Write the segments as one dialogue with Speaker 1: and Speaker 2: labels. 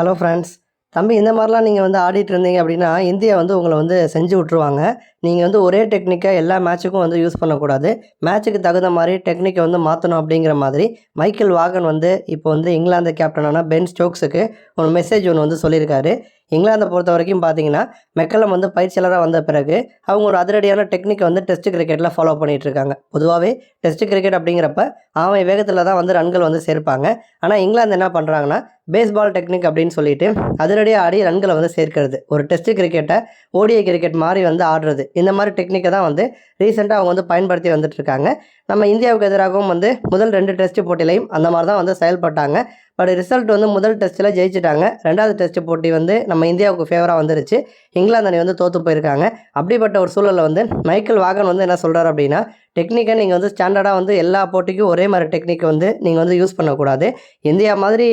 Speaker 1: Hello friends. தம்பி இந்த மாதிரிலாம் நீங்கள் வந்து ஆடிட்டு இருந்தீங்க அப்படின்னா இந்தியா வந்து உங்களை வந்து செஞ்சு விட்ருவாங்க நீங்கள் வந்து ஒரே டெக்னிக்காக எல்லா மேட்சுக்கும் வந்து யூஸ் பண்ணக்கூடாது. மேட்சுக்கு தகுந்த மாதிரி டெக்னிக்கை வந்து மாற்றணும் அப்படிங்கிற மாதிரி மைக்கேல் வாகன் வந்து இப்போ வந்து இங்கிலாந்து கேப்டனான பென் ஸ்டோக்ஸுக்கு ஒரு மெசேஜ் ஒன்று வந்து சொல்லியிருக்காரு. இங்கிலாந்தை பொறுத்த வரைக்கும் பார்த்தீங்கன்னா மெக்கலம் வந்து பயிற்சியாளராக வந்த பிறகு அவங்க ஒரு அதிரடியான டெக்னிக்கை வந்து டெஸ்ட் கிரிக்கெட்டில் ஃபாலோ பண்ணிகிட்டு இருக்காங்க பொதுவாகவே டெஸ்ட் கிரிக்கெட் அப்படிங்கிறப்ப அவன் வேகத்தில் தான் வந்து ரன்கள் வந்து சேர்ப்பாங்க. ஆனால் இங்கிலாந்து என்ன பண்ணுறாங்கன்னா பேஸ்பால் டெக்னிக் அப்படின்னு சொல்லிட்டு அதிரடியாக ஆடி ரன்களை வந்து சேர்க்கிறது. ஒரு டெஸ்ட் கிரிக்கெட்டை ஓடிஐ கிரிக்கெட் மாதிரி வந்து ஆடுறது. இந்த மாதிரி டெக்னிக்கை தான் வந்து ரீசெண்டாக அவங்க வந்து பயன்படுத்தி வந்துட்டு இருக்காங்க நம்ம இந்தியாவுக்கு எதிராகவும் வந்து முதல் ரெண்டு டெஸ்ட் போட்டியிலையும் அந்த மாதிரி தான் வந்து செயல்பட்டாங்க. பட் ரிசல்ட் வந்து முதல் டெஸ்ட்டில் ஜெயிச்சிட்டாங்க. ரெண்டாவது டெஸ்ட் போட்டி வந்து நம்ம இந்தியாவுக்கு ஃபேவராக வந்துருச்சு. இங்கிலாந்து அணி வந்து தோற்று போயிருக்காங்க. அப்படிப்பட்ட ஒரு சூழலில் வந்து மைக்கேல் வாகன் வந்து என்ன சொல்கிறார் அப்படின்னா டெக்னிக்கை நீங்கள் வந்து ஸ்டாண்டர்டாக வந்து எல்லா போட்டிக்கும் ஒரே மாதிரி டெக்னிக் வந்து நீங்கள் வந்து யூஸ் பண்ணக்கூடாது. இந்தியா மாதிரி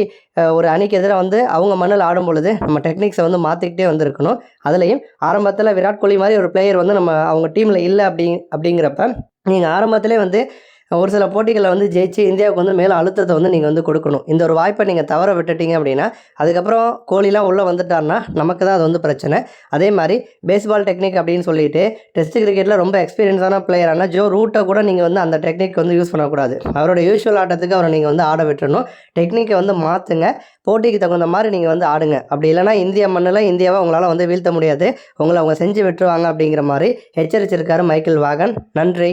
Speaker 1: ஒரு அணிக்கு எதிராக வந்து அவங்க மண்ணில் ஆடும் பொழுது நம்ம டெக்னிக்ஸை வந்து மாற்றிக்கிட்டே வந்திருக்கணும். அதுலேயும் ஆரம்பத்தில் விராட் கோலி மாதிரி ஒரு பிளேயர் வந்து நம்ம அவங்க டீமில் இல்லை அப்படி அப்படிங்கிறப்ப நீங்கள் ஆரம்பத்திலே வந்து ஒரு சில போட்டிகளில் வந்து ஜெயிச்சு இந்தியாவுக்கு வந்து மேலே அழுத்தத்தை வந்து நீங்கள் வந்து கொடுக்கணும். இந்த ஒரு வாய்ப்பை நீங்கள் தவற விட்டுட்டீங்க அப்படின்னா அதுக்கப்புறம் கோலிலாம் உள்ளே வந்துட்டாருன்னா நமக்கு தான் அது வந்து பிரச்சனை. அதே மாதிரி பேஸ்பால் டெக்னிக் அப்படின்னு சொல்லிட்டு டெஸ்ட் கிரிக்கெட்டில் ரொம்ப எக்ஸ்பீரியன்ஸான பிளேயரான ஜோ ரூட்டை கூட நீங்கள் வந்து அந்த டெக்னிக் வந்து யூஸ் பண்ணக்கூடாது. அவரோட யூஸ்வல் ஆட்டத்துக்கு அவரை நீங்கள் வந்து ஆட விட்டுறணும். டெக்னிக்கை வந்து மாற்றுங்க போட்டிக்கு தகுந்த மாதிரி நீங்கள் வந்து ஆடுங்க. அப்படி இல்லைனா இந்திய மண்ணில் இந்தியாவை உங்களால் வந்து வீழ்த்த முடியாது. உங்களை அவங்க செஞ்சு விட்டுருவாங்க அப்படிங்கிற மாதிரி எச்சரிச்சிருக்காரு மைக்கேல் வாகன். நன்றி.